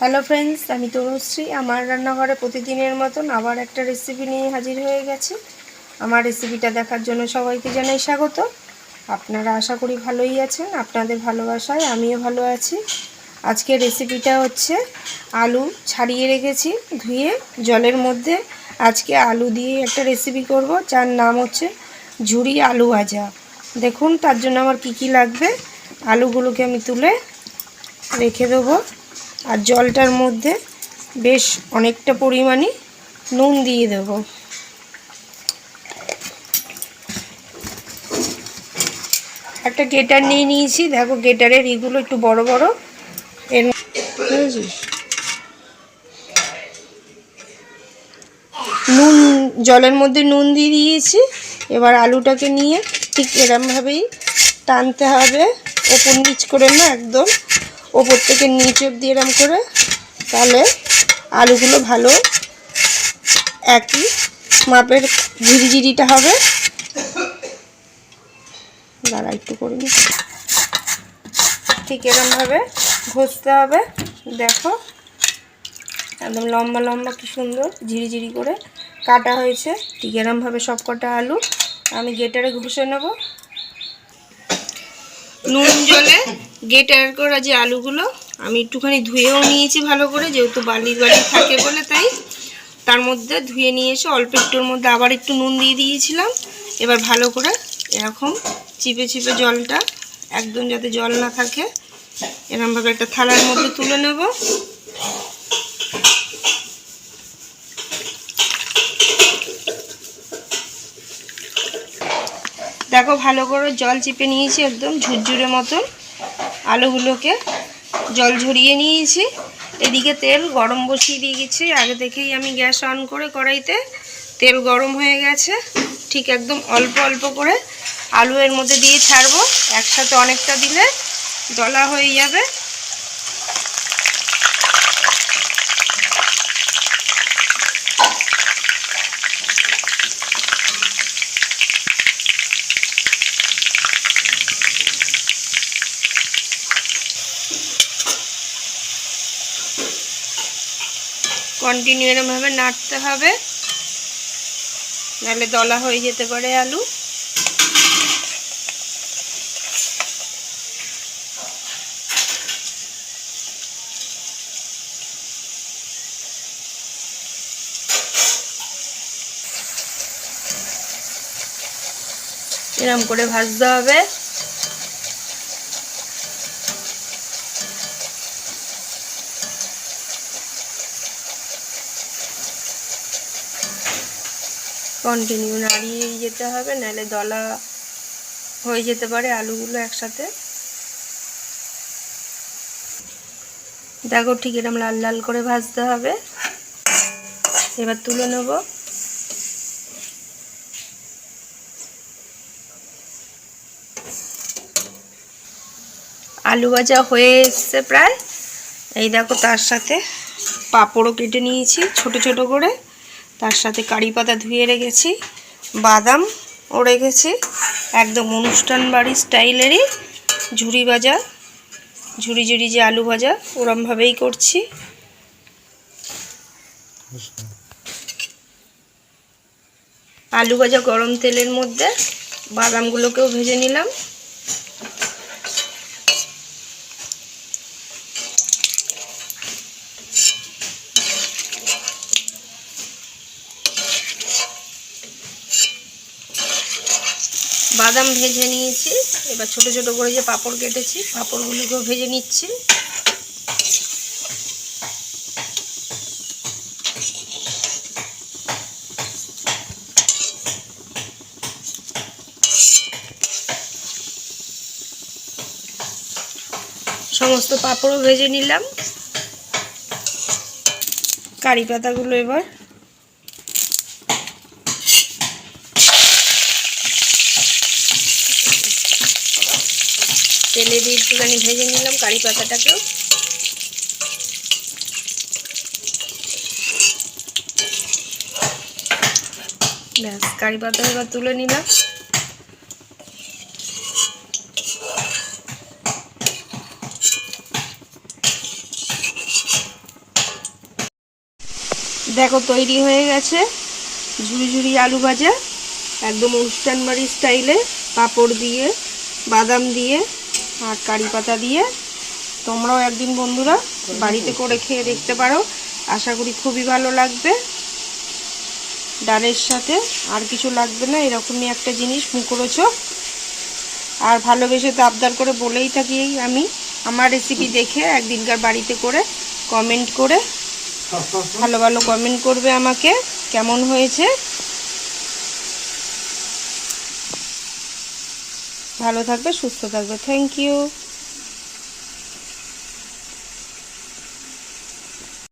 Hello friends আমি তনুশ্রী। আমার রান্নাঘরে প্রতিদিনের মতন আবার একটা রেসিপি নিয়ে হাজির হয়ে গেছি। আমার রেসিপিটা দেখার জন্য সবাইকে জানাই স্বাগত। আপনারা আশা করি ভালোই আছেন, আপনাদের ভালোবাসায় আমিও ভালো আছি। আজকে রেসিপিটা হচ্ছে আলু ছাড়িয়ে রেখেছি ধুয়ে জলের মধ্যে। আজকে আলু দিয়ে একটা রেসিপি করব, যার নাম হচ্ছে ঝুড়ি আলু ভাজা। দেখুন, তার জন্য আমার কি কি লাগবে। আলুগুলোকে আমি তুলে রেখে দেবো। আর জলটার মধ্যে বেশ অনেকটা পরিমাণে নুন দিয়ে দেবো। একটা গেটার নিয়ে নিয়েছি। দেখো গেটারের এগুলো একটু বড় বড়। এর? নুন, জলের মধ্যে নুন দিয়ে দিয়েছি। এবার আলুটাকে নিয়ে ঠিক এরমভাবেই টানতে হবে। ওপর নিচ করে না, একদম ওপর থেকে নিচ অব্দি এরম করে, তাহলে আলুগুলো ভালো একই মাপের ঝিরিঝিরিটা হবে। দাঁড়া, একটু করে। ঠিক এরমভাবে ঘষতে হবে। দেখো, একদম লম্বা লম্বা কি সুন্দর ঝিরিঝিরি করে কাটা হয়েছে। ঠিক এরমভাবে সব কটা আলু আমি গেটারে ঘষে নেব। নুন জলে গেটার করা যে আলুগুলো, আমি একটুখানি ধুয়েও নিয়েছি ভালো করে, যেহেতু বালির বালি থাকে বলে তাই। তার মধ্যে ধুয়ে নিয়ে এসে অল্প একটুর মধ্যে আবার একটু নুন দিয়ে দিয়েছিলাম। এবার ভালো করে এরকম চিপে চিপে জলটা, একদম যাতে জল না থাকে, এরমভাবে একটা থালার মধ্যে তুলে নেব। দেখো ভালো করে জল চিপে নিয়েছি একদম ঝুরঝুরে মতন। আলুগুলোকে জল ঝরিয়ে নিয়েছি। এদিকে তেল গরম বসিয়ে দিয়ে গেছি। আগে থেকেই আমি গ্যাস অন করে কড়াইতে তেল গরম হয়ে গেছে। ঠিক একদম অল্প অল্প করে আলু এর মধ্যে দিয়ে ছাড়বো। একসাথে অনেকটা দিলে জলা হয়ে যাবে। কন্টিনিউ এরমভাবে নাড়তে হবে। নাহলে দলা হয়ে যেতে পারে আলু। এরম করে ভাজতে হবে। কন্টিনিউ নাড়িয়েই যেতে হবে, নাহলে দলা হয়ে যেতে পারে আলুগুলো একসাথে। দেখো ঠিক এরকম লাল লাল করে ভাজতে হবে। এবার তুলে নেব। আলু ভাজা হয়ে এসছে প্রায়। এই দেখো তার সাথে পাঁপড়ও কেটে নিয়েছি, ছোট ছোট করে। তার সাথে কারি পাতা ধুয়ে রেখেছি, বাদাম ও রেখেছি, একদম অনুষ্ঠান বাড়ি স্টাইলেরই ঝুরি ভাজা ঝুরি ঝুরি যে আলু ভাজা ওরমভাবেই করছি। আলু ভাজা গরম তেলের মধ্যে বাদামগুলোকেও ভেজে নিলাম। বাদাম ভেজে নিয়েছি। এবার ছোট ছোট করে যে পাঁপড় কেটেছি, পাঁপড়গুলোকেও ভেজে নিচ্ছি। সমস্ত পাঁপড়ও ভেজে নিলাম। কারি পাতাগুলো এবার তেলে দিয়ে একটুখানি ভেজে নিলাম কারি পাতাটাকেও। ব্যাস, কারি পাতা এবার তুলে নিলাম। দেখো, তৈরি হয়ে গেছে ঝুড়ি ঝুড়ি আলু ভাজা। একদম অনুষ্ঠান বাড়ি স্টাইলে পাঁপড় দিয়ে, বাদাম দিয়ে আর কারি পাতা দিয়ে তোমরাও একদিন বন্ধুরা বাড়িতে করে খেয়ে দেখতে পারো। আশা করি খুবই ভালো লাগবে। ডালের সাথে আর কিছু লাগবে না, এরকমই একটা জিনিস, মুখরোচক। আর ভালোবেসে তো আবদার করে বলেই থাকি আমি, আমার রেসিপি দেখে একদিনকার বাড়িতে করে কমেন্ট করে, ভালো ভালো কমেন্ট করবে আমাকে, কেমন হয়েছে? ভালো থাকবে সুস্থ থাকবে। Thank you